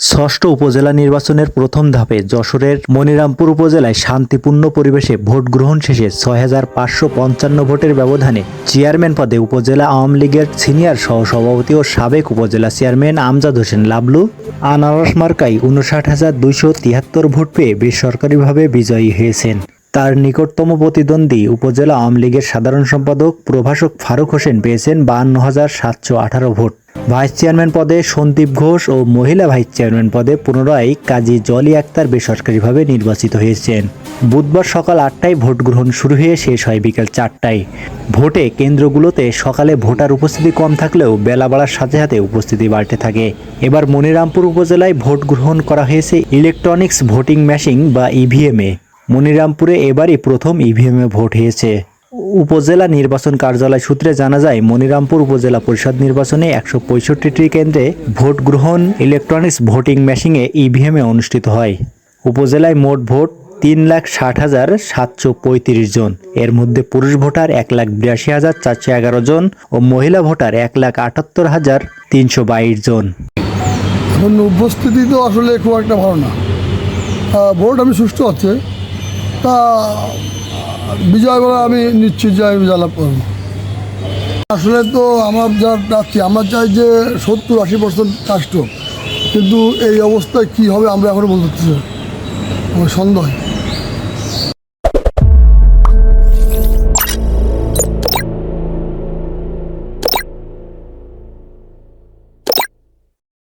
ষষ্ঠ উপজেলা নির্বাচনের প্রথম ধাপে যশোরের মনিরামপুর উপজেলায় শান্তিপূর্ণ পরিবেশে ভোট গ্রহণ শেষে ছয় হাজার পাঁচশো পঞ্চান্ন ভোটের ব্যবধানে চেয়ারম্যান পদে উপজেলা আওয়ামী লীগের সিনিয়র সহসভাপতি ও সাবেক উপজেলা চেয়ারম্যান আমজাদ হোসেন লাবলু। আনারস মার্কাই উনষাট হাজার দুইশো তিয়াত্তর ভোট পেয়ে বেসরকারিভাবে বিজয়ী হয়েছেন। তার নিকটতম প্রতিদ্বন্দ্বী উপজেলা আওয়ামী লীগের সাধারণ সম্পাদক প্রভাষক ফারুক হোসেন পেয়েছেন বাহান্ন হাজার সাতশো আঠারো ভোট। ভাইস চেয়ারম্যান পদে সন্দীপ ঘোষ ও মহিলা ভাইস চেয়ারম্যান পদে পুনরায় কাজী জলি আক্তার বেসরকারিভাবে নির্বাচিত হয়েছেন। বুধবার সকাল আটটায় ভোট গ্রহণ শুরু হয়ে শেষ হয় বিকেল চারটায়। ভোটে কেন্দ্রগুলোতে সকালে ভোটার উপস্থিতি কম থাকলেও বেলা বাড়ার সাথে সাথে উপস্থিতি বাড়তে থাকে। এবার মনিরামপুর উপজেলায় ভোট গ্রহণ করা হয়েছে ইলেকট্রনিক্স ভোটিং মেশিন বা ইভিএমে। মনিরামপুরে এবারই প্রথম ইভিএমে ভোট হয়েছে। উপজেলা নির্বাচন কার্যালয় সূত্রে জানা যায়, মনিরামপুর উপজেলা পরিষদ নির্বাচনে একশো পঁয়ষট্টিটি কেন্দ্রে ভোট গ্রহণ ইলেকট্রনিক্স ভোটিং মেশিনে ইভিএমে অনুষ্ঠিত হয়। উপজেলায় মোট ভোট তিন লাখ ষাট হাজার সাতশো পঁয়ত্রিশ জন। এর মধ্যে পুরুষ ভোটার এক লাখ বিরাশি হাজার চারশো এগারো জন ও মহিলা ভোটার এক লাখ আটাত্তর হাজার তিনশো বাইশ জন। এখন উপস্থিতি তো আসলে খুব একটা ভালো না। ভোট আমি সুষ্ঠু হচ্ছে। তা বিজয় বলে আমি নিশ্চিত যে আমি বিজয় লাভ করব। আসলে তো আমার যা প্রার্থী আমরা চাই যে সত্তর আশি পার্সেন্ট কাস্ট কিন্তু এই অবস্থায় কি হবে আমরা এখনও বলতে আমার সন্দেহ।